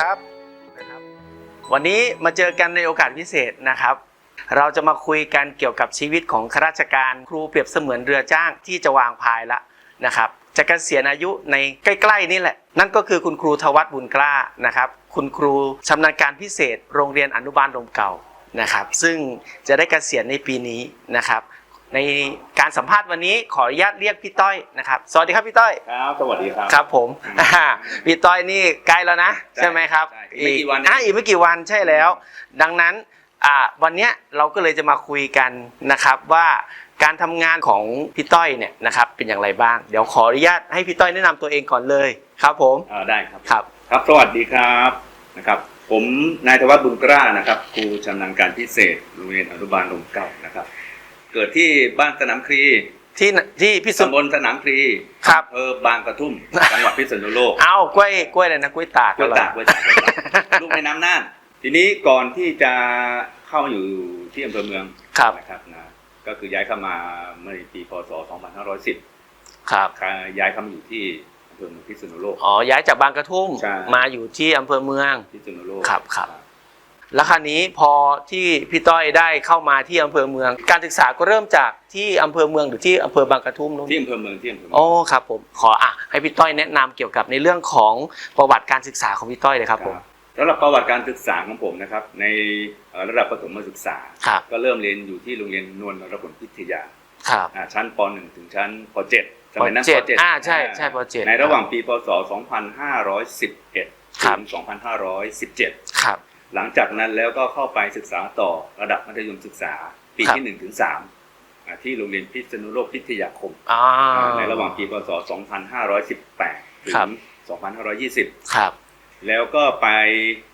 วัสดีครับนะครับ วันนี้มาเจอกันในโอกาสพิเศษนะครับ เราจะมาคุยกันเกี่ยวกับชีวิตของข้าราชการครูเปรียบเสมือนเรือจ้างที่จะวางพายละนะครับจะเกษียณอายุในใกล้ๆนี่แหละ นั่นก็คือคุณครูทวัตบุญกล้านะครับ คุณครูชำนาญการพิเศษ โรงเรียนอนุบาลลมเก่านะครับ ซึ่งจะได้เกษียณในปีนี้นะครับ ในการสัมภาษณ์วันนี้ขออนุญาตเรียกพี่ต้อยนะครับสวัสดีครับพี่ต้อยครับ สวัสดีครับครับผมพี่ต้อยนี่ใกล้แล้วนะ ใช่ใช่ไหมครับใช่อีกไม่กี่วันอะอีกไม่กี่วันใช่แล้ว ดังนั้นอ่าวันเนี้ยเราก็เลยจะมาคุยกันนะครับว่าการทำงานของพี่ต้อยเนี่ยนะครับเป็นอย่างไรบ้าง เดี๋ยวขออนุญาตให้พี่ต้อยแนะนำตัวเองก่อนเลยครับผมอ่าได้ครับครับ ครับสวัสดีครับนะครับ ผมนายธวัฒน์บุญกล้านะครับครูชำนาญการพิเศษโรงเรียนอนุบาลลมเก่านะครับ เกิดที่บ้านสนามครีที่ที่พี่สุตำบลสนามครีครับ อำเภอบางกระทุ่ม จังหวัดพิษณุโลกเอากล้วยกล้วยอะไรนะกล้วยตากกล้วยตากกล้วยตากกล้วยตากลูกแม่น้ำน่าน ทีนี้ก่อนที่จะเข้าอยู่ที่อำเภอเมืองครับนะครับนะก็คือย้ายเข้ามาเมื่อปีพศ 2510ครับย้ายเข้ามาอยู่ที่อำเภอเมืองพิษณุโลก อ๋อย้ายจากบางกระทุ่มใช่ มาอยู่ที่อำเภอเมือง พิษณุโลกครับครับ แล้วคราวนี้พอที่พี่ต้อยได้เข้ามาที่อำเภอเมือง การศึกษาก็เริ่มจากที่อำเภอเมืองหรือที่อำเภอบางกระทุ่มนู่นที่อำเภอเมืองที่อำเภอเมืองโอ้ครับผมขออะให้พี่ต้อยแนะนำเกี่ยวกับในเรื่องของประวัติการศึกษาของพี่ต้อยเลยครับผมสำหรับประวัติการศึกษาของผมนะครับ ในเอ่อระดับประถมศึกษา ครับก็เริ่มเรียนอยู่ที่โรงเรียนนวลนรผลพิทยาครับอ่าชั้นป .1 ถึงชั้นป .7 สมัยนั้นปปเจ็ด .7 อ่าใช่ใช่ปเจ็ด ในระหว่างปีพศ 2511 ครัถึบง2517 ครับ หลังจากนั้นแล้วก็เข้าไปศึกษาต่อระดับมัธยมศึกษา ปีครับที่1ถึง3อ่าที่โรงเรียนพิษณุโลกพิทยาคมอ่าอ่าในระหว่างปีพศ 2518 ถึครับง2520 ครับ แล้วก็ไป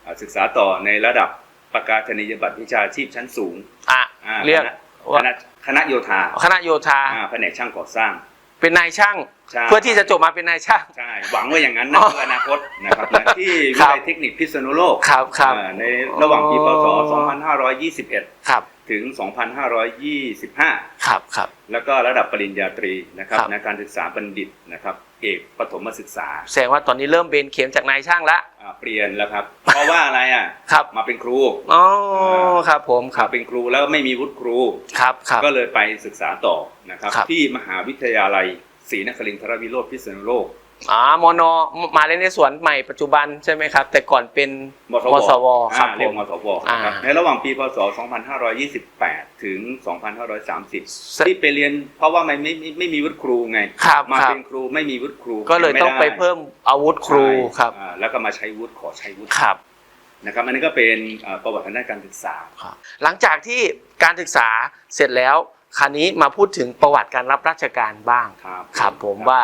อ่าศึกษาต่อในระดับประกาศนียบัตรวิชาชีพชั้นสูงอะอ่าเรียกคณะคว่าณะคณะโยธา คณะโยธาอ่าแผนกช่างก่อสร้าง เป็นนายช่าง ใช่ เพื่อที่จะจบมาเป็นนายช่าง ใช่ หวังว่าอย่างนั้นอ๋นะอเพื่ออนาคตนะครับนะที่วิคทรับยาลัยเทคนิคพิษณุโลกครับครับ อ่าในระหว่างปีพศ อ๋อ 2521 ครับถึง 2525 ครับครับ แล้วก็ระดับปริญญาตรีนะครับครับในการศึกษาบัณฑิตนะครับ เอกปฐมศึกษา แสดงว่าตอนนี้เริ่มเบนเข็มจากนายช่างละอ่าเปลี่ยนแล้วครับ เพราะว่าอะไรอะครับมาเป็นครูอ๋อครับผมคมารับเป็นครูแล้วไม่มีวุฒิครูครับครับก็เลยไปศึกษาต่อนะครับครับที่มหาวิทยาลัยศรีนครินทรวิโรธพิษณุโลก อ๋อมอนอมาเล่นในสวนใหม่ปัจจุบันใช่ไหมครับ แต่ก่อนเป็นมสมสวครับอ่าผเรียกมมสวนะครับอ่าในระหว่างปีพศ 2528 ถึง 2530 ที่ไปเรียนเพราะว่ามันไม่ไม่ไม่มีวุฒิครูไงครับมาครับเป็นครูไม่มีวุฒิครู ก็เลยต้องไปม่ด้เพิ่มอาวุธครูใช่ครับอ่าแล้วก็มาใช้วุฒิขอใช้วุฒิครับนะครับอันนี้ก็เป็นอ่าประวัติทางด้านการศึกษาครับหลังจากที่การศึกษาเสร็จแล้วคราวนี้มาพูดถึงประวัติการรับราชการบ้างครับครับผมว่า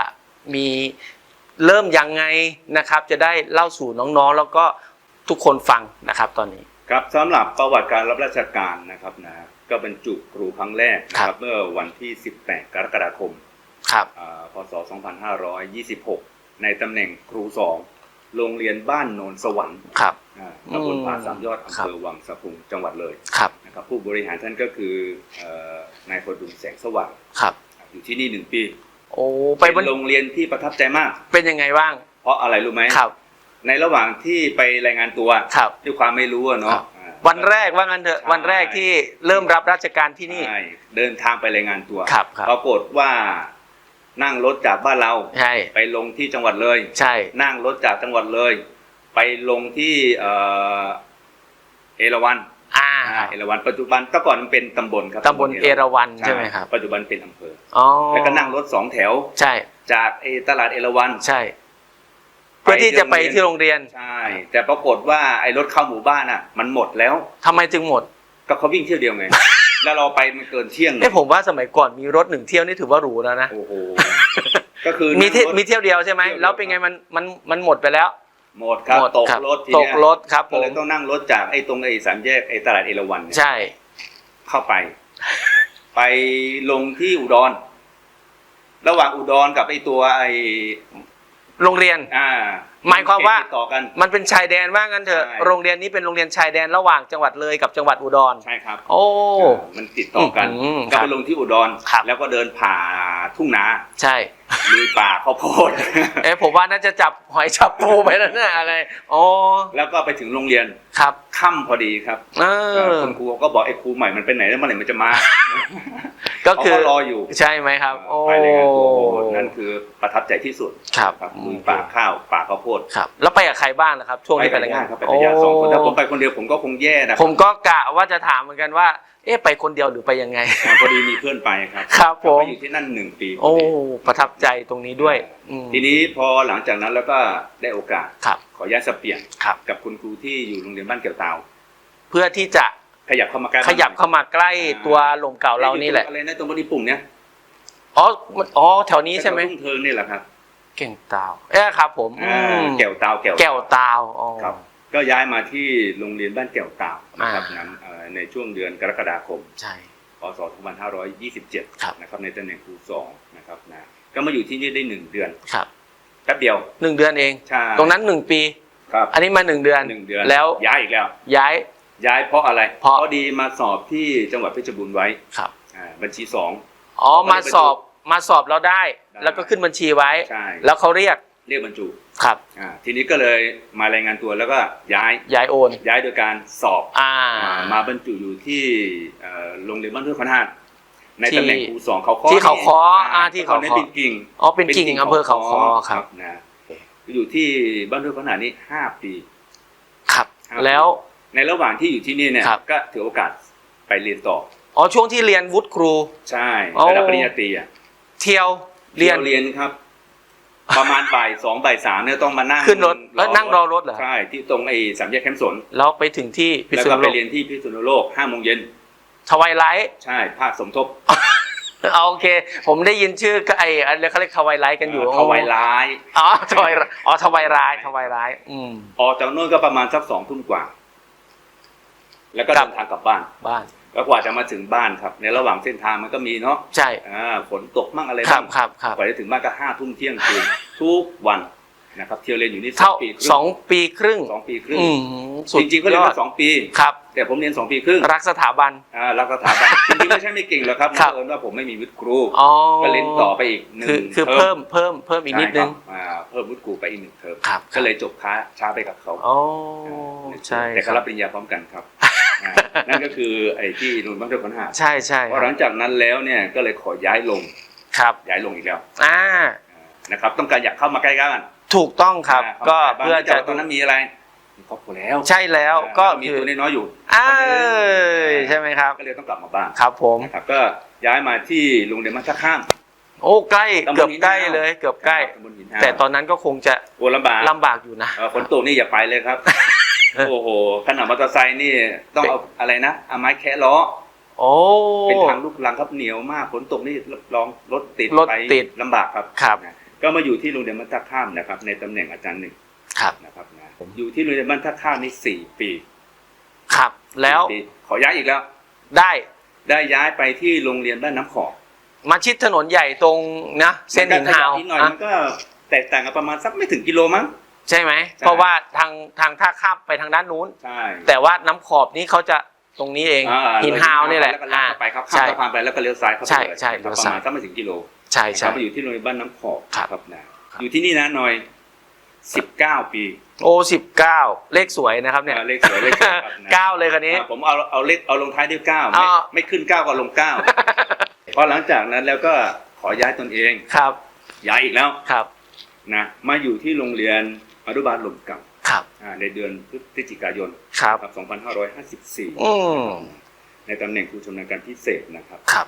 มี เริ่มยังไงนะครับ จะได้เล่าสู่น้องๆ แล้วก็ทุกคนฟังนะครับตอนนี้ ครับสำหรับประวัติการรับราชการนะครับนะก็บรรจุครูครั้งแรกนะคครัรับบเมื่อวันที่ 18 กรกฎาคมครับอ่าพศ 2526 ในตำแหน่งครูสองโรงเรียนบ้านโนนสวรรค์ครับอ่าตำบลอืมผาสามยอดอำครับเภอวังสะพุงจังหวัดเลยครับนะครับผู้บริหารท่านก็คือเอ่อนายพดุงแสงสว่างครับอยู่ที่นี่หนึ่งปี โอ้ไปเป็บนนโรงเรียนที่ประทับใจมาก เป็นยังไงบ้าง เพราะอะไรรู้ไหมครับ ในระหว่างที่ไปรายงานตัวครับด้วยความไม่รู้อะครัเนาะบอ่าวันแรกว่างั้นเถอะใช่วันแรกที่เริ่มรับราชการที่นี่ใช่เดินทางไปรายงานตัวครับครับปรากฏว่านั่งรถจากบ้านเราใช่ไปลงที่จังหวัดเลย ใช่ นั่งรถจากจังหวัดเลย ไปลงที่เอ่อเอราวัณ อ่าอ่าเอราวัณปัจจุบันแต่ก่อนมันเป็นตำบลครับตำบลเอราวัณใช่ไหมครับ ปัจจุบันเป็นอำเภออ๋อแล้วก็นั่งรถสองแถว ใช่ จากไอ้ตลาดเอราวัณใช่ เพื่อที่จะไปที่โรงเรียน ใช่ แต่ปรากฏว่าไอ้รถเข้าหมู่บ้านอะ มันหมดแล้วทำไมจึงหมด ก็เขาวิ่งเที่ยวเดียวไง แล้วเราไปมันเกินเที่ยงเอ้ผมว่าสมัยก่อนมีรถหนึ่งเที่ยวนี่ถือว่าหรูแล้วนะ โอ้โห ก็คือมีเที่ยวนั่งรถมีเที่ยวเดียวใช่ไหมเที่ยวเดียวแล้วเป็นไงมันมันมันหมดไปแล้ว หมดครับหมดตกครับรถทีตเนี้กยรถครับผก็เลมยต้องนั่งรถจากไอ้ตรงไอ้สามแยกไอ้ตลาดเอราวัณเนี่ยใช่ เข้าไป ไปลงที่อุดร ระหว่างอุดรกับไอ้ตัวไอ้โรงเรียน อ่าหมายความว่า ติดต่อกัน มันเป็นชายแดนว่างั้นเถอะใช่ โรงเรียนนี้เป็นโรงเรียนชายแดนระหว่างจังหวัดเลยกับจังหวัดอุดร ใช่ครับโอ้ามันติดต่อกันอืมก็ครัไปบลงที่อุดร ครับ แล้วก็เดินผ่าทุ่งนา ใช่ ลุยป่าข้าวโพด เอ๊ะผมว่าน่าจะจับหอยจับปูไปแล้วเนี่ยอะไรอ๋อแล้วก็ไปถึงโรงเรียนครับค่ำพอดีครับเออคุณครูก็บอกไอ้ครูใหม่มันไปไหนแล้วเมื่อไหร่มันจะมา ก็คือเขารออยู่ใช่ไหมครับโอ้ไปเลยครับโอ้โหนั่นคือประทับใจที่สุดครับครับลุยป่าข้าวป่าข้าวโพดครับแล้วไปกับใครบ้างนะครับ ช่วงที่ไปรายงานครับไปกับญาติสองคนถ้าผมไปคนเดียวผมก็คงแย่นะผมก็กะว่าจะถามเหมือนกันว่าเอ๊ะไปคนเดียวหรือไปยังไงอ่าพอดีมีเพื่อนไปครับครับผมไปอยู่ที่นั่นหนึ่งปีพโอ้ดีประทับใจตรงนี้ด้วยอืมทีนี้พอหลังจากนั้นแล้วก็ได้โอกาสครับขอย้ายสเปียงครับกับคุณครูที่อยู่โรงเรียนบ้านเกี่ยวเตาเพื่อที่จะขยับเข้ามาใกล้ขยับเข้ามาใกล้ตัวหลมเก่าเรานี่แหละอะไรนะตรงบนนี้ปุ่มเนี้ยอ๋อมันอ๋อแถวนี้ใช่ไหมแถวทุ่งเทิงนี่แหละครับเก่งตาวเอ๊ะครับผมอือ่ามแก้วเตาแก้วแก้วตาวอ๋อครับก็ย้ายมาที่โรงเรียนบ้านแก้วเตานะครับอ่านั้นเอ่อ ในช่วงเดือนกรกฎาคมใช่พศ2527ครับนะครับในตำแหน่งครูสองนะครับนะก็มาอยู่ที่นี่ได้หนึ่งเดือนครับแป๊บเดียวหนึ่งเดือนเองใช่ตรงนั้นหนึ่งปีครับอันนี้มาหนึ่งเดือนหนึ่งเดือนแล้วย้ายอีกแล้ว ย้ายย้ายเพราะอะไร เพราะดีมาสอบที่จังหวัดเพชรบูรณ์ไว้ครับอ่าบัญชีสองอ๋อไม่ได้มาสอบมาสอบเราได้ได้ แล้วก็ขึ้นบัญชีไว้ใช่แล้วเขาเรียกเรียกบรรจุ ครับ อ่าทีนี้ก็เลยมารายงานตัวแล้วก็ย้ายย้ายโอน ย้ายโดยการสอบอ่า อ่ามาบรรจุอยู่ที่เอ่อโรงเรียนบ้านห้วยขนาดในที่ตำแหน่งครูสองเขาค้อที่เขาค้ออ่าาที่เขาค้อตนนั้นเป็นกิ่งอ๋อเป็นกิ่งอำเภอเขาคอครับ นะอยู่ที่บ้านห้วยขนาดนี้ห้าปี ครับ ครับ แล้ว ในระหว่างที่อยู่ที่นี่เนี่ยครับ ก็ถือโอกาสไปเรียนต่อ อ๋อช่วงที่เรียนวุฒิครู ใช่โอ้ ระดับปริญญาตรีอะเที่ยวเรียน เรียนครับประมาณ บ่ายสองบ่ายสามเนี่ยต้องมานั่งขึ้นรถแล้วนั่งรอรถเหรอใช่ที่ตรงไอ้สามแยกแคมป์สนแล้วไปถึงที่พิแล้วษณุก็โลไปกเรียนที่พิษณุโลกห้าโมงเย็นทวายไลท์ ใช่ภาคสมทบเอาโอเค ผมได้ยินชื่อก็ไอ้อะไรเขาเรียกทวายไลท์กันอยู่ทวายร้ายอ๋อทวายอ๋อทวายร้ายทวายร้ายอืม ออกจากโน่นก็ประมาณสักสองทุ่มกว่า แล้วก็ครัเดิบนทางกลับบ้าน บ้าน แล้วกว่าจะมาถึงบ้านครับ ในระหว่างเส้นทางมันก็มีเนาะใช่อ่าฝนตกมั่งอะไรครับ้าบงครับครับกว่าจะถึงบ้านก็ห้าทุ่มเที่ยงคืนทุกวันนะครับเที่ยวเรียนอยู่นี่สอเท่างปีครึ่งสองปีครึ่งสองปีครึ่งอืมสุดจริงๆก็เรียนยอมาดสองปีครับแต่ผมเรียนสองปีครึ่งรักสถาบันอ่ารักสถาบันจริงๆไม่ใช่ไม่เก่งหรอกครับครับเอิญว่าผมไม่มีวิทย์ครูอ๋อก็เรียนต่อไปอีกหนึ่งคือคือทเพิ่มเพิ่มเพิ่มอีกนิดนึงใช่ครับอ่าเพิ่มวิทย์ครูไปอีกหนึ่งเทอมครับก็เลยจบช้าช้าไปกับเขาอ๋อใช่แต่คก็รัรับบปริญญาพร้อมกันครับอ่า นั่นก็คือไอ้ที่โรงพยาบาลเจ้าปัญหาใช่ใช่พอหลังจากนั้นแล้วเนี่ยก็เลยขอย้ายลงครับย้ายลงอีกแล้วอ่าอ่านะครับ ต้องการอยากเข้ามาใกล้ๆกันถูกต้องครับอ่าก็ข้ามาเพื่อใล้จะบ้านตอนนั้นมีอะไรมีครอบครัวแล้ว ใช่แล้วก็อ่ามีคือตัวน้อยๆอยู่อ้ายใช่ไหมครับ ก็เลยต้องกลับมาบ้านครับผมนะครับก็ย้ายมาที่โรงเรียนมัธยข้ามโอ้ใกล้ตำบลเกือบหินใกล้ห้าวเลยเกือบใกล้ตำบลหินห้าวแต่ตอนนั้นก็คงจะโอ้ลำบากลำบากอยู่นะเอ่อฝนตกนี่อย่าไปเลยครับ โอ้โหขนาดมอเตอร์ไซค์นี่ต้องเอาอะไรนะเอาไม้แคะล้อโอ้เป็นทางลูกลังครับเหนียวมากฝนตกนี่รับรองรถติดรถไปติดลำบากครับครับนะก็มาอยู่ที่โรงเรียนบ้านท่าข้ามนะครับ ในตำแหน่งอาจารย์หนึ่งครับนะครับนะอยู่ที่โรงเรียนบ้านท่าข้ามนี่สี่ปี ครับ แล้วสี่ปีขอย้ายอีกแล้ว ได้ได้ย้ายไปที่โรงเรียนบ้านน้ำขอบมาชิดถนนใหญ่ตรงนะเส้นหินฮาวมัก็ขยับนิดหน่อยอะมันก็แตกต่างกันประมาณสักไม่ถึงกิโลมั้ง ใช่ไหมใช่เพราะว่าทางทางท่าข้ามไปทางด้านนู้น ใช่แต่ว่าน้ำขอบนี้เขาจะตรงนี้เองอ่าหินฮาวนี่แหละแล้วก็ลัดอ่าเข้าไปครับใช่ข้ามสะพานไปแล้วก็เลี้ยวซ้ายเข้าไปใช่เลยใช่นะครับเลี้ยวประซ้ายมาณสักไม่ถึงกิโลใช่ใช่ครับมาอยู่ที่โรงเรียนบ้านน้ำขอบครับครับนะอยู่ที่นี่นะหน่อยสิบเก้าปี โอ้สิบเก้าเลขสวยนะครับเนี่ยอ่าเลขสวยเลขสวยครับนะเก้าเลยคันนี้อ่าผมเอาเอาเลขเอาลงท้ายด้วยเก้าไม่อ๋อไม่ขึ้นเก้าก็ลงเก้าพอหลังจากนั้นแล้วก็ขอย้ายตนเองครับ ย้ายอีกแล้วครับนะมาอยู่ที่โรงเรียน อนุบาลหล่มเก่าครับอ่าในเดือนพฤศจิกายนครับครับ2554อืมในตำแหน่งครูชำนาญการพิเศษนะครับครับ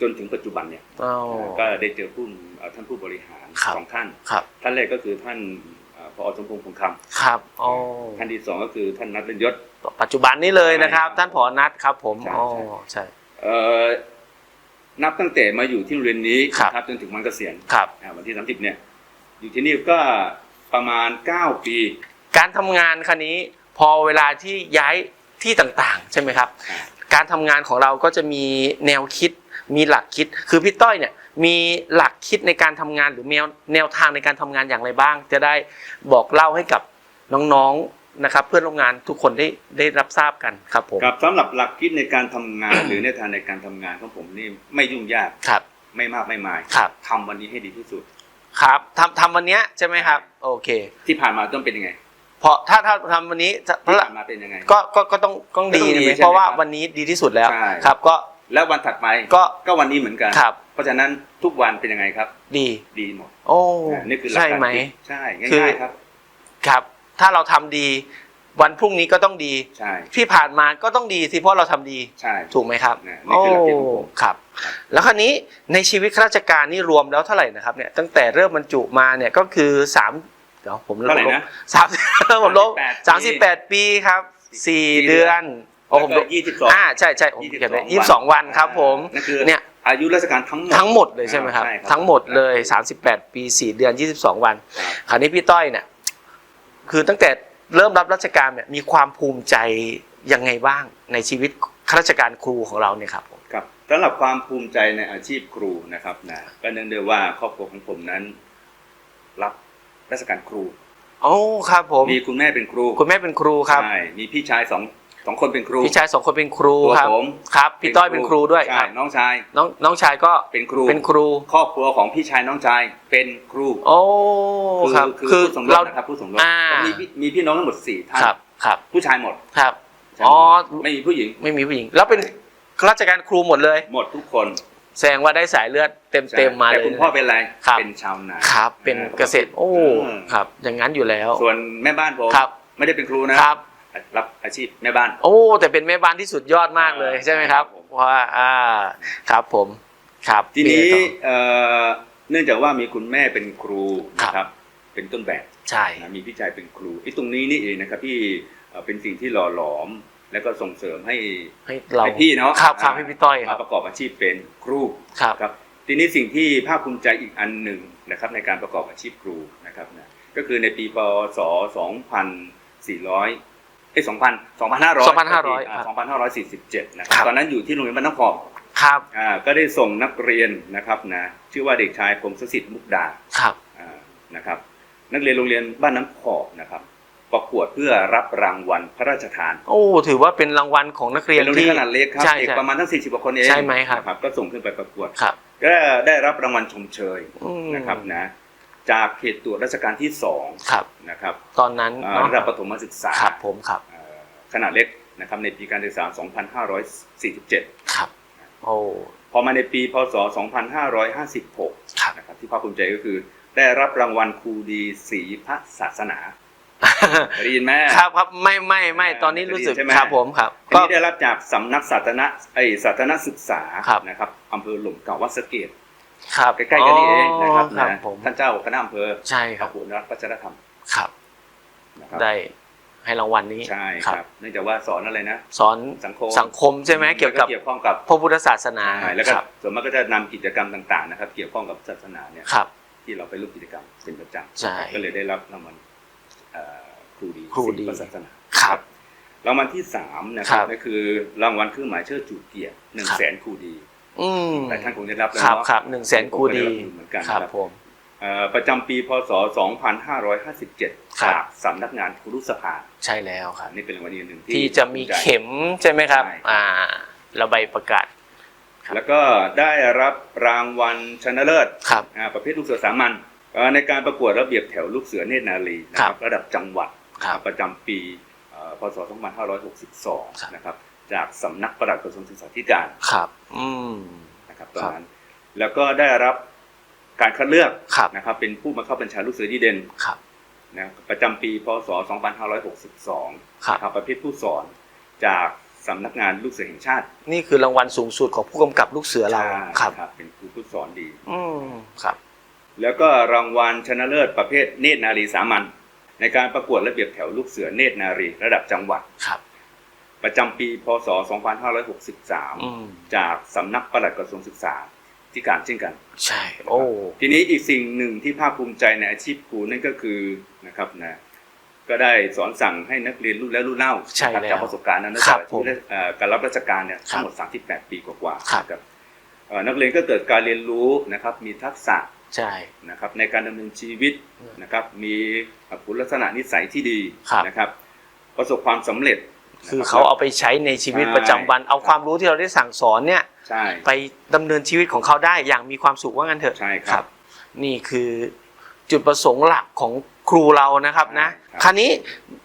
จนถึงปัจจุบันเนี่ยอ๋อก็ได้เจอผู้เอ่อท่านผู้บริหารครับสองท่านครับท่านแรกก็คือท่านเอ่อพอสมพงษ์คงคครับโอ้ำท่านที่สองก็คือท่านนัทเรนยศ ปัจจุบันนี้เลยนะครับใช่ครับท่านผอนัทครับผมใช่อ๋อใช่ใช่เอ่อนับตั้งแต่มาอยู่ที่โรงเรียนนี้ครับนะครับจนถึงวันเกษียณครับอ่าวันที่30เนี่ย อยู่ที่นี่ก็ ประมาณ 9 ปี การทำงานคันนี้พอเวลาที่ย้ายที่ต่างๆ ใช่ไหมครับอ่าการทำงานของเราก็จะมีแนวคิด มีหลักคิด คือพี่ต้อยเนี่ยมีหลักคิดในการทำงานหรือแนวแนวทางในการทำงานอย่างไรบ้าง จะได้บอกเล่าให้กับน้องๆนะครับ เพื่อนร่วมงานทุกคนได้ได้รับทราบกันครับผมครับสำหรับหลักคิดในการทำงาน หรือแนวทางในการทำงานของผมนี่ไม่ยุ่งยากครับ ไม่มากไม่มายครับ ทำวันนี้ให้ดีที่สุด ครับทำทำวันเนี้ยใช่ไหมครับ โอเค ที่ผ่านมาต้องเป็นยังไงเพราะถ้าถ้าทำวันนี้จะที่ผ่านมาเป็นยังไง ก็ก็ก็ต้องต้องดีก็ต้องดีใช่ไหมใช่ไหมเพราะว่าครับวันนี้ดีที่สุดแล้วใช่ ครับ ก็ แล้ววันถัดไปก็ก็วันนี้เหมือนกัน ครับ เพราะฉะนั้นทุกวันเป็นยังไงครับ ดีดีหมดโอ้อ่านี่คือหลักใช่การไหม คิดใช่คือ ง่ายๆครับ ครับ ถ้าเราทำดี วันพรุ่งนี้ก็ต้องดี ใช่ ที่ผ่านมาก็ต้องดีสิเพราะเราทำดี ใช่ ถูกไหมครับเนี่ยนี่คือหลักคิดของผมครับ แล้วคราวนี้ในชีวิตข้าราชการนี่รวมแล้วเท่าไหร่นะครับเนี่ยตั้งแต่เริ่มบรรจุมาเนี่ยก็คือสามเดี๋ยวผมลบเท่าไหร่นะสามผมลบ38สามสิบแปดปีครับสี่เดือนโอ้ผมลบยี่สิบสองอ่าใช่ใช่ผมเก็บไว้ยี่สิบสองวันครับผมนั่นคือเนี่ยอายุราชการทั้งหมดทั้งหมดเลยใช่ไหมครับใช่ครับทั้งหมดเลย 38 ปี 4 เดือน 22 วันครับคราวนี้พี่ต้อยเนี่ยคือตั้งแต่ เริ่มรับราชการเนี่ยมีความภูมิใจยังไงบ้างในชีวิตข้าราชการครูของเราเนี่ยครับผมครับสำหรับความภูมิใจในอาชีพครูนะครับนะก็เนื่องด้วยว่าครอบครัวของผมนั้น รับราชการครูโอ้ครับผมมีคุณแม่เป็นครู คุณแม่เป็นครูครับใช่มีพี่ชายสอง สองคนเป็นครูพี่ชายสองคนเป็นครูตัวครับผมครับพี่ต้อยเป็นครูด้วยคใช่รับน้องชายน้องน้องชายก็เป็นครูเป็นครู ครอบครัวของพี่ชายน้องชายเป็นครู โอ้ครับคือคือผู้สมรสเรานะครับผู้สมรสอ่าผมมีพี่มีพี่น้องทั้งหมดสี่ท่านครับครับ ผู้ชายหมดครับใช่อ๋อไม่มีผู้หญิงไม่มีผู้หญิง แล้วเป็นข้าราชการครูหมดเลย หมดทุกคนแสดงว่าได้สายเลือดเต็มเต็มๆมาเลยแต่คุณพ่อเป็นอะไรครับเป็นชาวนาครับ เป็นอ่าเกษตร โอ้อืมครับ อย่างนั้นอยู่แล้ว ส่วนแม่บ้านผมครับไม่ได้เป็นครูนะครับ รับอาชีพแม่บ้าน โอ้ แต่เป็นแม่บ้านที่สุดยอดมากเลยอ่าใช่ไหมครับครับผมเพราะว่าอ่าครับผมครับ ทีนี้พี่ต่อเอ่อเนื่องจากว่ามีคุณแม่เป็นครูครับนะครับ เป็นต้นแบบใช่นะมีพี่ชายเป็นครูไอ้ตรงนี้นี่เองนะครับที่เอ่อเป็นสิ่งที่หล่อหลอมแล้วก็ส่งเสริมให้ให้เราให้พี่เนาะครับครับอ่าให้พี่ต้อยคมารับประกอบอาชีพเป็นครูครับครับ ทีนี้สิ่งที่ภาคภูมิใจอีกอันหนึ่งนะครับ ในการประกอบอาชีพครูนะครับนะก็คือในปีพศ 2400 เอ้ย2,000 2,500 2,500อ่า2,547นะคครัรับบตอนนั้นอยู่ที่โรงเรียนบ้านน้ำพองครับอ่าก็ได้ส่งนักเรียนนะครับนะชื่อว่าเด็กชายพงศสิทธิ์มุกดาครับอ่านะครับ นักเรียนโรงเรียนบ้านน้ำพองนะครับประกวดเพื่อรับรางวัลพระราชทาน โอ้ ถือว่าเป็นรางวัลของนักเรียนเป็นโรงเรียที่นขนาดเล็กครับใช่เด็กใช่ประมาณทั้ง40กว่าคนเองใช่ไหมครับนะก็ส่งขึ้นไปประกวดครับก็ได้รับรางวัลชมเชยอืมนะครับนะ จากเขตตรวจราชการที่สองครับนะครับตอนนั้นอ่าเนาะระดับประถมศึกษาครับผมครับเอ่อขนาดเล็กนะครับในปีการศึกษา 2547 ครับโอ้พอมาในปีพศ 2556ครับนะครับที่ภาคภูมิใจก็คือ ได้รับรางวัลครูดีศรีพระศาสนาเคยได้ยินไหมครับครับไม่ไม่ไม่ตอนนี้รู้สึกใช่ไหมครับผมครับอันนี้ได้รับจากสำนักสาธารณะไอสาธารณศึกษาครับนะครับอำเภอหล่มเก่าวัดสะเกต ครับใกล้ๆกันนี่เองนะครับอ๋อครับนะผมท่านเจ้าคณะอำเภอใช่คขรัอบบคุณรัฐวัฒนธรรมครับนะครับได้ให้รางวัลนี้ใช่ครับเนื่องจากว่าสอนอะไรนะสอนสังคมสังคมใช่ไหมเกี่ยวกับแล้เกี่ยวข้องกับพระพุทธศาสนาใช่แล้วก็ครับส่วนมากก็จะนำกิจกรรมต่างๆนะครับ เกี่ยวข้องกับศาสนาเนี่ยครับที่เราไปร่วมกิจกรรมเป็นประจำใช่ก็เลยได้รับรางวัลเอ่อครูดีครูดีศิลปศาสนาครับรางวัลที่สามนะคครัรับบก็คือรางวัลเครื่องหมายเชิดชูเกียรติหนึ่งครับแสนครูดี อืมแต่ท่านคงได้รับแล้วครับเนาะครับหนึ่งแสนครูดีผมก็ไรับเหมือนกันครับครับผม เอ่อประจำปีพศ 2557ครับ จากสำนักงานครุสภาใช่แล้วครับ อันนี้เป็นรางวัลอีกหนึ่งที่จะมีเข็มใช่ไหมครับใช่อ่าระบายประกาศครับแล้วก็ได้รับรางวัลชนะเลิศครับ อ่าประเภทลูกเสือสามัญเอ่อในการประกวดระเบียบแถวลูกเสือเนตรนารีนะคครัรับบระดับจังหวัด ครับ ประจำปีเอ่อพศครับ2562 นะครับ จากสำนักปลัดกระทรวงศึกษาธิการครับ อืมนะครับตอนนั้นแล้วก็ได้รับการคัดเลือกครับนะครับ เป็นผู้บังคับบัญชาลูกเสือดีเด่นครับนะประจำปีพศ 2562ครับนะครับประเภทผู้สอนจากสำนักงานลูกเสือแห่งชาติ นี่คือรางวัลสูงสุดของผู้กำกับลูกเสือเราใช่ครับครับเป็นครูผู้สอนดีอืมครับ แล้วก็รางวัลชนะเลิศประเภทเนตรนารีสามัญในการประกวดระเบียบแถวลูกเสือเนตรนารีระดับจังหวัดครับ ประจำปีพศ 2563อืมจากสำนักปลัดกระทรวงศึกษาธิการเช่นกัน ใช่โอ้ทีนี้อีกสิ่งหนึ่งที่ภาคภูมิใจในอาชีพครูนั่นก็คือนะครับนะก็ได้สอนสั่งให้นักเรียนรุ่นแล้วรุ่นเล่าใช่นะครับแล้วจากประสบการณ์นั้นครัจากบผมเอ่อการรับราชการเนี่ยครับทั้งหมด 38 ปีกว่าๆครับนะเอ่อนักเรียนก็เกิดการเรียนรู้นะครับมีทักษะใช่นะครับในการดำเนินชีวิตอืมนะครับมีคุณลักษณะนิสัยที่ดีครับนะครับ ประสบความสำเร็จ คือนะครับเขาเอาไปใช้ในชีวิตใช่ประจำวัน เอาความรู้ที่เราได้สั่งสอนเนี่ยใช่ไปดำเนินชีวิตของเขาได้อย่างมีความสุขว่างั้นเถอะใช่ครับ นี่คือจุดประสงค์หลักของ ครูเรานะครับนะครับคราวนี้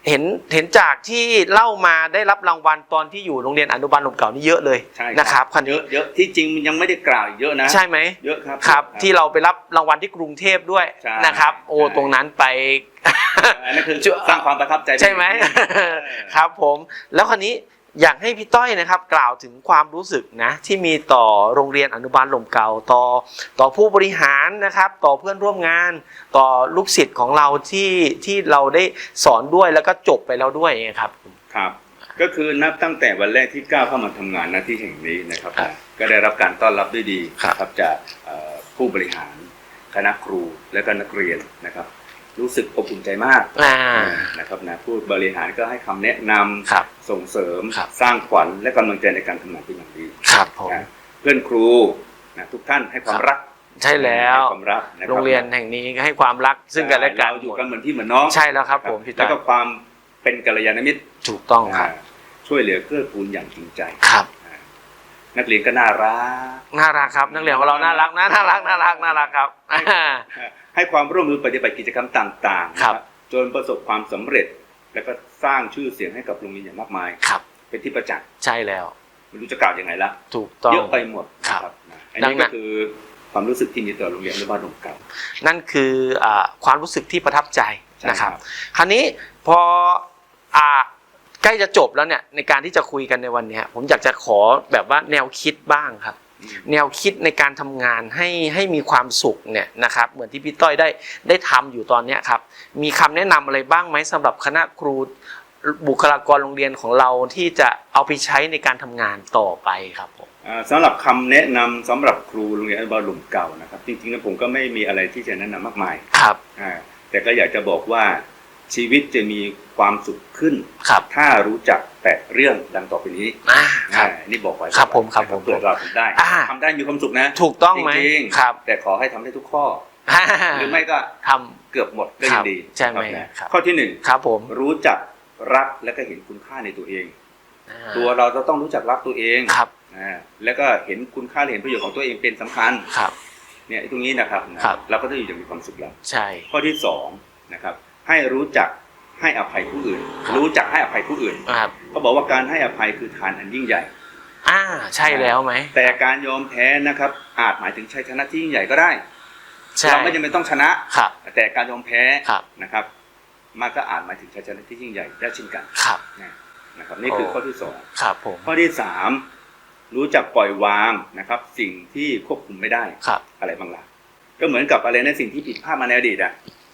เห็นเห็นจากที่เล่ามาได้รับรางวัลตอนที่อยู่โรงเรียนอนุบาลหลมเก่านี่เยอะเลยใช่นะครับคราวเยนี้อะเยอะที่จริงยังไม่ได้กล่าวอีกเยอะนะใช่ไหมเยอะครับครับเยอะที่เราไปรับรางวัลที่กรุงเทพด้วยใช่นะครับโอ้ใช่ตรงนั้นไปอันนั้นคือจุสร้างความประทับใจใช่ไหมครับผมแล้วคราวนี้ อยากให้พี่ต้อยนะครับกล่าวถึงความรู้สึกนะที่มีต่อโรงเรียนอนุบาลหล่มเก่าต่อต่อผู้บริหารนะครับ ต่อเพื่อนร่วมงาน ต่อลูกศิษย์ของเราที่ที่เราได้สอนด้วยแล้วก็จบไปแล้วด้วยครับครับ ก็คือนับตั้งแต่วันแรกที่ก้าวเข้ามาทำงานหน้าที่แห่งนี้นะครับครับ ก็ได้รับการต้อนรับด้วยดีครับครับจากเอ่อผู้บริหารคณะครูและก็นักเรียนนะครับ รู้สึกอบอุ่นใจมากอ่านะครับนะผู้บริหารก็ให้คำแนะนำครับส่งเสริมครับสร้างขวัญและกำลังใจในการทำงานเป็นอย่างดีครับผมนะเพื่อนครูนะทุกท่านให้ความครับรักใช่แล้วให้ความรักะคบโรงเรียนแห่งนี้ก็ให้ความรักซึ่งกันและกันเราอยู่กันเหมือนพี่เหมือนน้องใช่แล้วครับ ผมพี่แล้วต้อยก็ความเป็นกัลยาณมิตรถูกต้องครับอ่าช่วยเหลือเกื้อกูลอย่างจริงใจครับอ่านักเรียนก็น่ารัก น่ารักครับ นักเรียนของเราน่ารักนะ น่ารัก น่ารัก น่ารักครับอ่า ให้ความร่วมมือปฏิบัติกิจกรรมต่างๆครับนะจนประสบความสำเร็จ แล้วก็สร้างชื่อเสียงให้กับโรงเรียนอย่างมากมายครับ เป็นที่ประจักษ์ใช่แล้วไม่รู้จะกล่าวยังไงละถูกต้องเยอะไปหมดครับนะอันดันี้งนั้ก็นคือความรู้สึกที่มีต่อโรงเรียนอนุบาลหลมเก่านั่นคืออ่าความรู้สึกที่ประทับใจใช่นะครับครับ คราวนี้พออ่าใกล้จะจบแล้วเนี่ยในการที่จะคุยกันในวันเนี้ยผมอยากจะขอแบบว่าแนวคิดบ้างครับอืม แนวคิดในการทำงานให้ให้มีความสุขเนี่ยนะครับ เหมือนที่พี่ต้อยได้ได้ทำอยู่ตอนเนี้ยครับ มีคำแนะนำอะไรบ้างไหมสำหรับคณะครูบุคลากรโรงเรียนของเราที่จะเอาไปใช้ในการทำงานต่อไปครับผมอ่าสำหรับคำแนะนำสำหรับครูโรงเรียนอนุบาลหลุมเก่านะครับ จริงๆแล้วผมก็ไม่มีอะไรที่จะแนะนำมากมายครับอ่าแต่ก็อยากจะบอกว่า ชีวิตจะมีความสุขขึ้น ครับถ้ารู้จักแปดเรื่องดังต่อไปนี้อ่าครับ อ่านี่บอกไว้ครับผมครับผมเผื่อเราทำได้อ่า ทำได้มีความสุขนะถูกต้องไหมจริงๆครับแต่ขอให้ทำได้ทุกข้อ หรือไม่ก็ท เกือบหมดก็คยัรังบดีใช่ไหมนะครับนะครับข้อที่หนึ่งำครับผมรู้จักรักและก็เห็นคุณค่าในตัวเอง อ่าตัวเราจะต้องรู้จักรักตัวเองครับอ่าแล้วก็เห็นคุณค่าและเห็นประโยชน์ของตัวเองเป็นสำคัญครับ เนี่ยตรงนี้นะครับนะครับ เราก็จะอยู่อย่างมีความสุขแล้ว ใช่ ข้อที่สองนะครับ ให้รู้จักให้อภัยผู้อื่น รู้จักให้อภัยผู้อื่นครับ เขาบอกว่าการให้อภัยคือทานอันยิ่งใหญ่ อ่า ใช่แล้วไหมแต่การยอมแพ้นะครับ อาจหมายถึงชัยชนะที่ยิ่งใหญ่ก็ได้ใช่เราไม่จำเป็นต้องชนะ ครับ แต่การยอมแพ้ครับนะครับ มันก็อาจหมายถึงชัยชนะที่ยิ่งใหญ่ได้เช่นกันครับนะครับ นี่คือโอ้ข้อที่สองครับผมข้อที่สามรู้จักปล่อยวางนะครับ สิ่งที่ควบคุมไม่ได้ครับ อะไรบางอย่างก็เหมือนกับอะไรนะสิ่งที่ผิดพลาดมาในอดีตอะ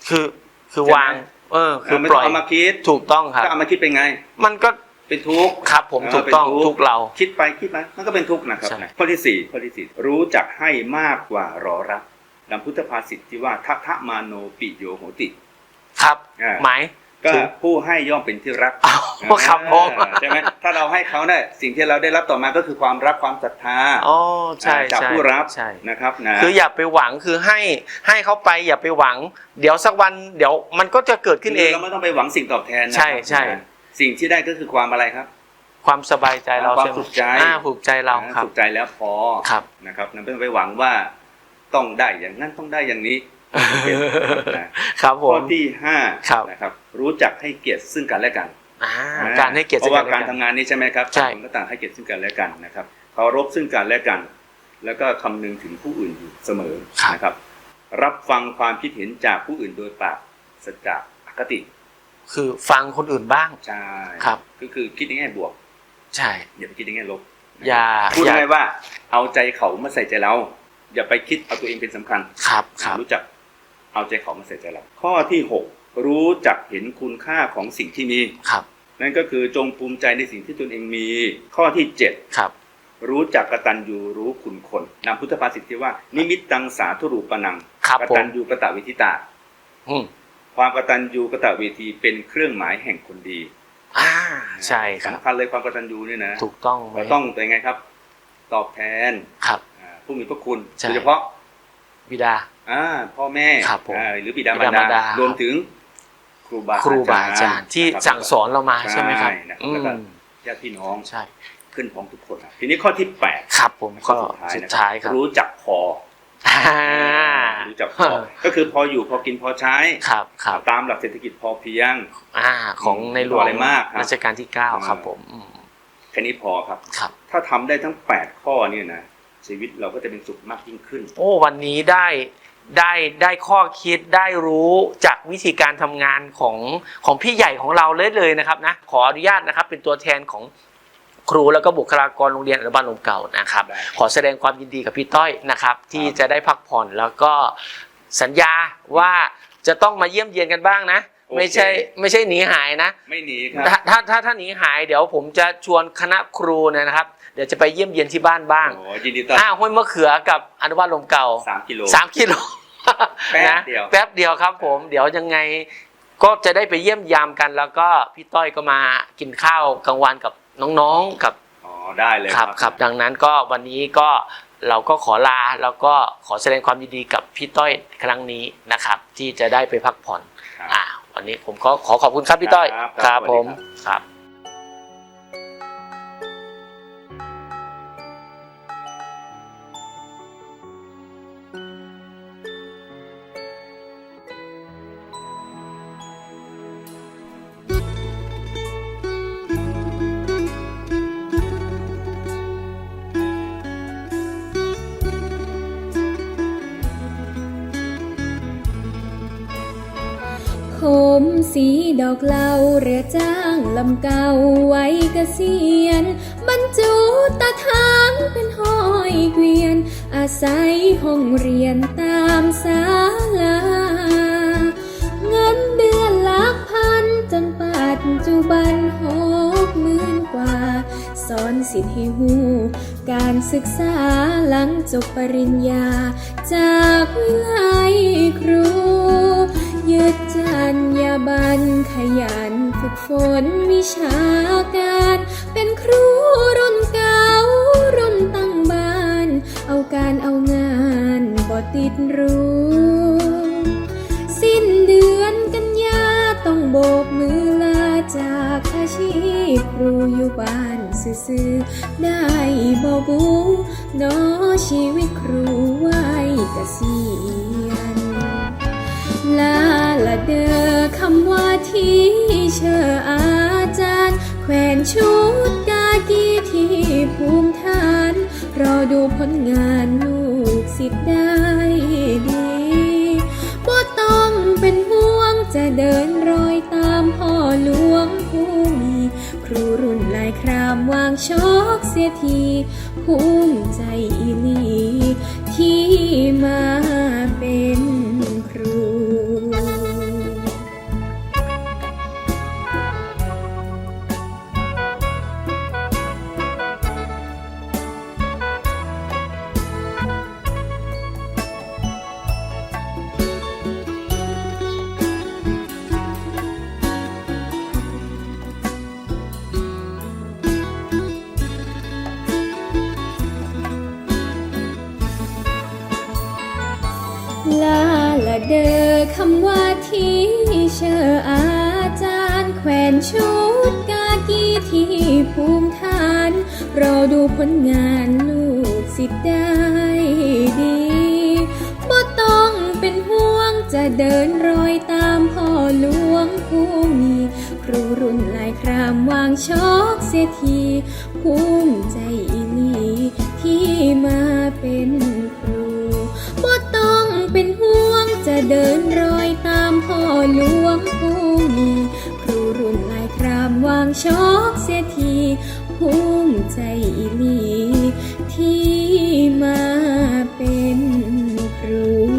คือ คือใช่ไหมวาง เออ คือไม่ปต้ล่องอยเอามาคิดถูกต้องครับถ้าเอามาคิดเป็นไง มันก็เป็นทุกข์ครับผมเออถูกต้องเป็นทุกข์ทุกเรา คิดไปคิดไปมันก็เป็นทุกข์นะครับใช่ข้อที่สี่ข้อที่สี่รู้จักให้มากกว่ารอรับดังพุทธภาษิตที่ว่าทัทะมาโนปิโยโหติ ครับอ่าหมาย ก็ถึงผู้ให้ย่อมเป็นที่รักอ้าวครับผมอ่าใช่ไหมถ้าเราให้เขาเนี่ยสิ่งที่เราได้รับต่อมาก็คือความรักความศรัทธาอ๋อใช่จากใช่ผู้รับใช่นะครับนะคืออย่าไปหวังคือให้ให้เขาไปอย่าไปหวัง เดี๋ยวสักวันเดี๋ยวมันก็จะเกิดขึ้นเองเราไม่ต้องไปหวังสิ่งตอบแทนนะครับใช่ใช่นะสิ่งที่ได้ก็คือความอะไรครับ ความสบายใจเราความใช่ไหมสุขใจอ่าผูกใจเราครับสุขใจแล้วพอครับนะครับไม่ต้องไปหวังว่าต้องได้อย่างนั้นต้องได้อย่างนี้นะ ครับผข้อมที่ห้าครับนะครับ รู้จักให้เกียรติซึ่งกันและกันอ่าการให้เกียรติเพราะว่าซึ่งการและทำงานนี้ใช่ไหมครับใช่ต่างคนก็ต่างให้เกียรติซึ่งกันและกันนะครับเคารพซึ่งกันและกัน แล้วก็คำนึงถึงผู้อื่นอยู่เสมอนะครับ รับฟังความคิดเห็นจากผู้อื่นโดยปราศจากอคติ คือฟังคนอื่นบ้างใช่ครับก็คือคิดในแง่บวก ใช่อย่าไปคิดในแง่ลบอย่าพูดอย่าง่ายๆว่า เอาใจเขามาใส่ใจเรา อย่าไปคิดเอาตัวเองเป็นสำคัญครับครับรู้จัก เอาใจเขามาใส่ใจเราข้อที่หกรู้จักเห็นคุณค่าของสิ่งที่มีครับ นั่นก็คือจงภูมิใจในสิ่งที่ตนเองมี ข้อที่เจ็ดครับรู้จักกตัญญูรู้คุณคนนำพุทธภาษิตที่ว่า นิมิตตังสาธุรูปนังครับกผมตัญญูกตวิธิตาอืมความกตัญญูกตเวทีเป็นเครื่องหมายแห่งคนดีอ่าใช่ครับสำคัญเลยความกตัญญูเนี่ยนะถูกต้องไหมเราต้องเป็นไงครับ ตอบแทนครับอ่าผู้มีพระคุณใช่โดยเฉพาะ บิดา อ่าพ่อแม่ครับผมอ่าหรือบิดาบิมารดามารดาดารวมถึงครูบาครูบาอาจารย์ที่นะครับสั่งสอนเรามาใช่ไหมครับนะครับอืแล้วก็มญาติพี่น้องใช่ขึ้นพร้อมทุกคนครับทีนี้ข้อที่แปดครับผมข้อก็สุดท้ายสุดนะท้ายครับรู้จักพออ่ารู้จักพอก็คือพออยู่พอกินพอใช้ครับครับตามหลักเศรษฐกิจพอเพียงอ่าของในหลวงอะไรมากครับรัชกาลที่เก้าอ่าครับผมอืมแค่นี้พอครับครับถ้าทำได้ทั้ง8ข้อเนี่ยนะ ชีวิตเราก็จะเป็นสุขมากยิ่งขึ้น โอ้วันนี้ได้ได้ได้ข้อคิดได้รู้จากวิธีการทำงานของของพี่ใหญ่ของเราเลยเลยนะครับนะขออนุญาตนะครับ เป็นตัวแทนของครูแล้วก็บุคลากรโรงเรียนอนุบาลลมเก่านะครับได้ขอแสดงความยินดีกับพี่ต้อยนะครับ ที่ครับจะได้พักผ่อนแล้วก็สัญญาว่าจะต้องมาเยี่ยมเยียนกันบ้างนะโอเคไม่ใช่ไม่ใช่หนีหายนะ ไม่หนีครับถ้าถ้าถ้าถ้าหนีหายเดี๋ยวผมจะชวนคณะครูเนยนะครับ เดี๋ยวจะไปเยี่ยมเยียนที่บ้านบ้างโอ้ยินดีต้อนอ้าวห้วยมะเขือกับอนุบาลลมเก่าสามกิโลสามกิโลแป๊บนะเดียวแป๊บเดียวครับ ผมเดี๋ยวยังไงก็จะได้ไปเยี่ยมยามกัน แล้วก็พี่ต้อยก็มากินข้าวกลางวันกับน้องๆกับอ๋อได้เลยครับครับ ดังนั้นก็วันนี้ก็เราก็ขอลาแล้วก็ขอแสดงความยินดีกับพี่ต้อยครั้งนี้นะครับ ที่จะได้ไปพักผ่อนครับอ่าวันนี้ผมก็ขอขอบคุณครับพี่ต้อยครับครับผมสวัสดีครับครับ ผมสีดอกเหลาเรือจ้างลำเก่าไว้เกษียณบรรจุตาทางเป็นห้อยเกวียน อาศัยห้องเรียนตามศาลา เงินเดือนหลักพันจนปัจจุบันหกหมื่นกว่า สอนสิทธิ์ให้หูการศึกษาหลังจบปริญญา จากวิไลครู ยึดจัญญาบันขยันฝึกฝนวิชาการ เป็นครูรุ่นเก่ารุ่นตั้งบ้าน เอาการเอางานบ่ติดรู้สิ้นเดือนกันยาต้องโบกมือลาจากอาชีพครูอยู่บ้านซื่อๆได้บ่บูนอชีวิตครูไว้เกษี ลาละเดอคำว่าที่เชออาจารย์ แขวนชุดกากีที่ภูมิฐาน รอดูผลงานลูกศิษย์ได้ดีบ่ต้องเป็นห่วงจะเดินรอยตามพ่อหลวงผู้มี ครูรุ่นลายครามวางชอกเสียทีภูมิใจอีลีที่มา ผลงานลูกศิได้ดีบ่ต้องเป็นห่วงจะเดินรอยตามพ่อหลวงผู้มีครูรุ่นลายครามวางชอกเสียทีภูมิใจอีหลีที่มาเป็นครูบ่ต้องเป็นห่วงจะเดินรอยตามพ่อหลวงผู้มีครูรุ่นลายครามวางชอกเสียที ภูมิใจอีลี ที่มาเป็นครู